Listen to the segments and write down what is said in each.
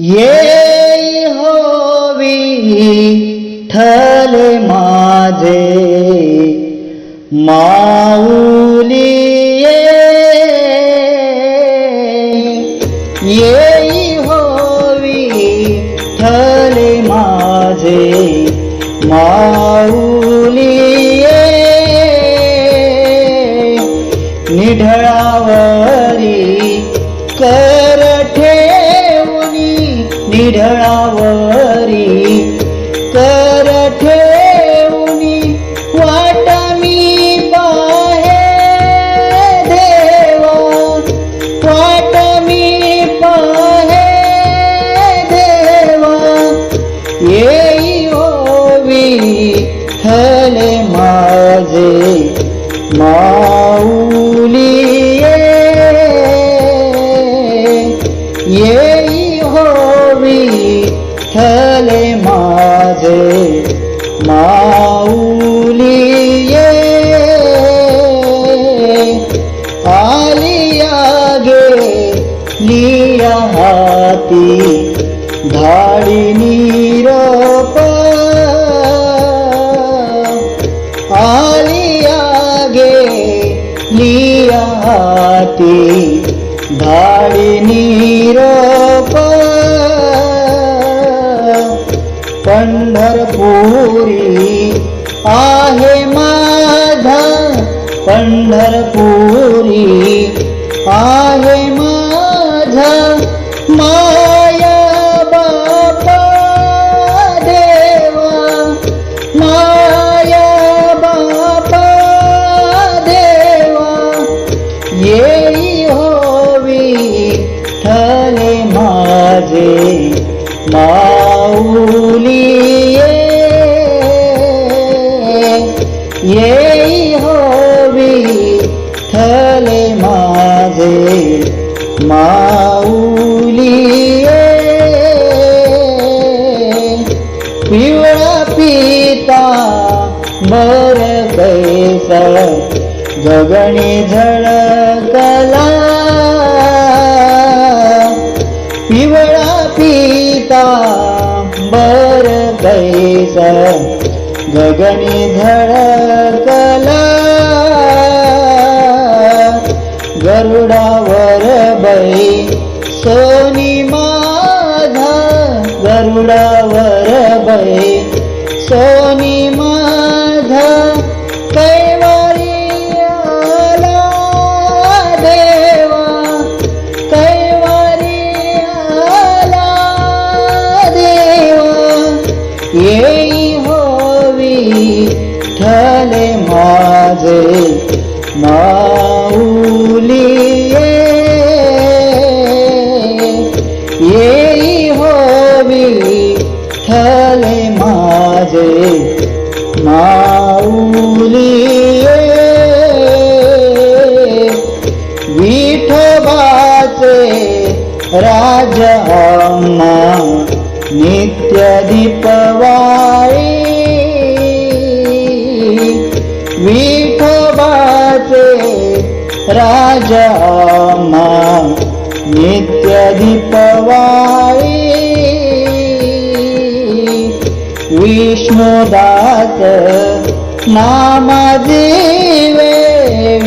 ये होवी ठले माझे माऊली ये. येई होवी ठले माझे मा येई पंढरपुरी आहे माझा पंढरपुरी आहे का? बर कैसा गगणी झळकला पिवळा पिता बर कैसा गगणी झळकला गरुडावर बै सोनी माझा. गरुडावर बै सोनी माझा कैवारी आला देवा कैवारी आला देवा येई होवी ठले राज अम्मा नित्य दीपवाई विठोबाचे राज अम्मा नित्य दीपवाई विष्णुदास नामाजीवे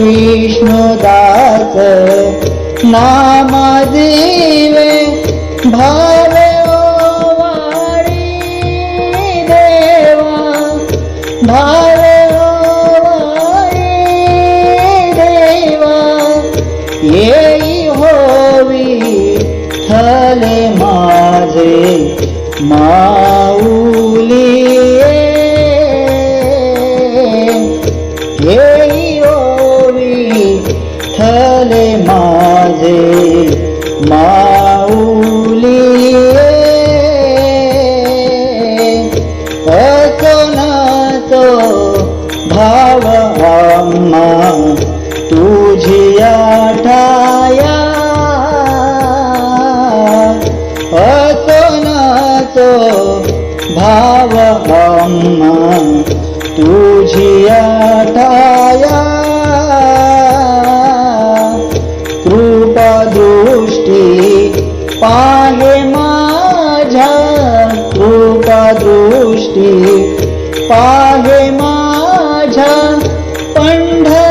विष्णुदात विष्णुदास ठले माझे माऊली असो भाव आम्हा तुझिया भाव आम्हा तुझी ठाया कृपा दृष्टी पाहे माझ्या कृपा दृष्टी पाहे माझ्या पंढर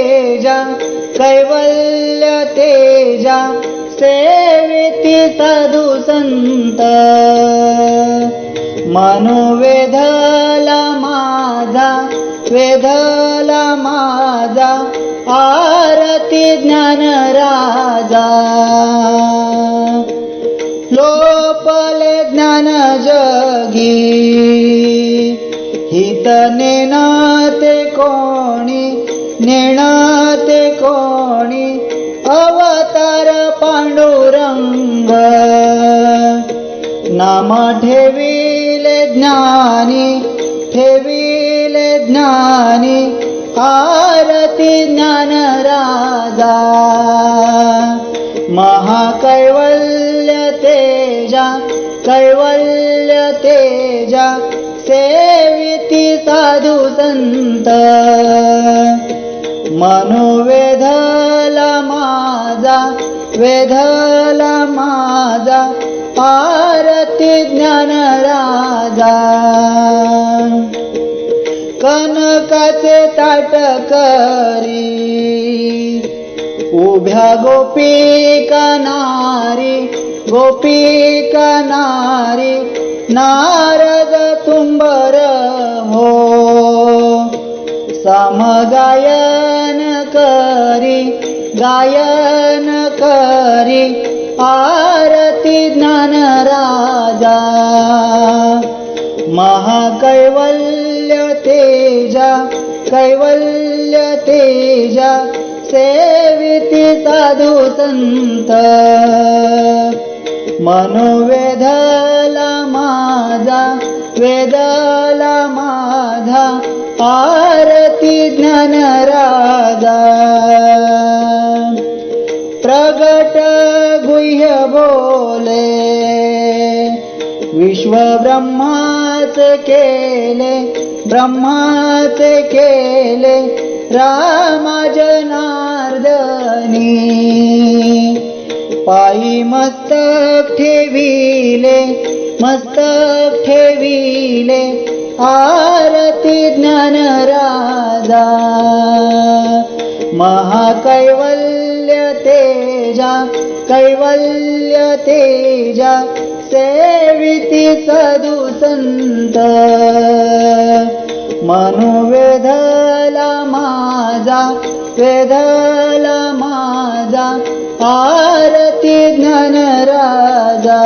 तेजा कैवल्य तेजा सेविति साधु संत. मनोवेधला माझा वेधला माझा आरती ज्ञान राजा. लोपले ज्ञान जगी हितने नाते कोणी नेणाते कोणी अवतार पांडुरंग. नाम ठेविले ज्ञानी ठेविले ज्ञानी आरती ज्ञान राजा. महाकैवल्य तेजा कैवल्य तेजा सेविती साधू संत. मनोवेधला माझा वेधला माझा आरती ज्ञान राजा. कनकाचे ताट करी उभ्या गोपी कनारी गोपी कनारी नारद तुंबर हो. समगाय करी गायन करी आरती ज्ञान राजा. महाकैवल्य तेजा कैवल्य तेजा सेविती साधू संत मनोवेधला माझा वेदला माझा आरती ज्ञान राजा. प्रगट गुह्य बोले. विश्व ब्रह्माच केले ब्रह्माच केले रामा जनार्दनी पायी मस्तक ठेविले मस्तक ठेविले आरती ज्ञान राजा महाकैवल्य तेजा कैवल्य तेजा सेविती साधू संत. मनोवेधला माझा वेधला माझा आरती ज्ञान राजा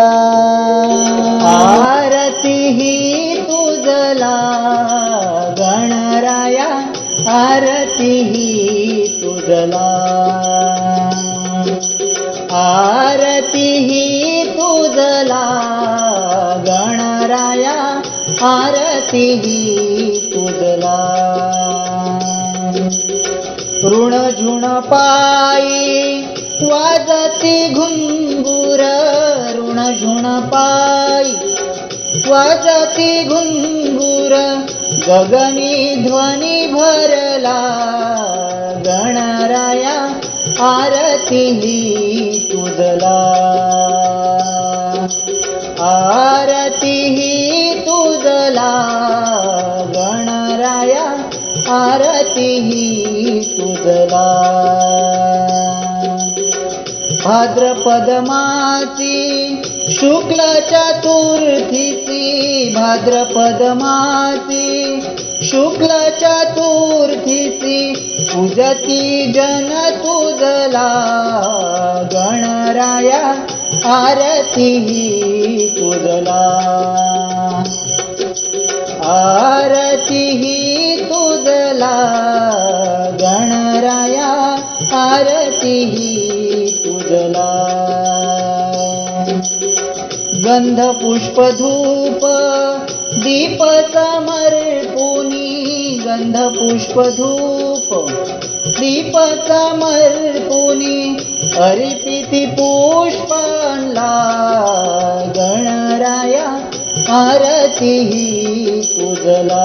आरती ही तुझला. आरती ही तुझला. गणराया आरती ही तुझला. ऋण झुण पायी वाजती घुंगूर ऋण झुण झुण पायी वाजती घुंगूर गगनी ध्वनी भरला गणराया आरती तुझला. आरती ही तुझला गणराया आरती ही तुझला. भाद्रपद मासी शुक्ल चतुर्थीची भाद्रपद मासी शुक्ल चतुर्थीसी पूजती जन तुझला गणराया आरती ही तुझला आरती ही तुझला गणराया आरती गंध पुष्प धूप दीप समर्पुनी गंध पुष्प धूप दीप समर्पुनी अर्पिती पुष्पांला गणराया आरती ही तुझला.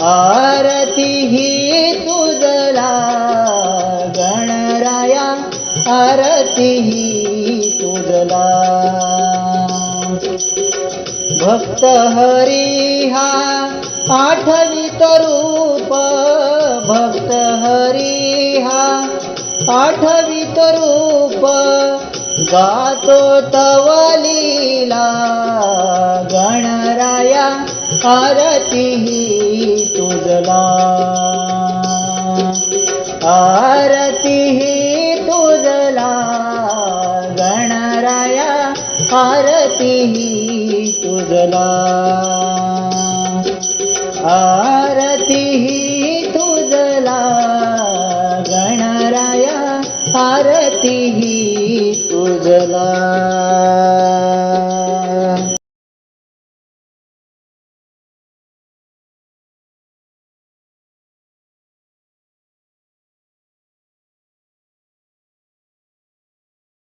आरती ही तुझला गणराया आरती ही भक्त हरिहा आठवित रूप भक्त हरिहा आठवित रूप गातो तवलीला गणराया आरती तुझला. आरती तुझला गणराया आरती तुझला. आरती तुझला. गणराया आरती तुझला.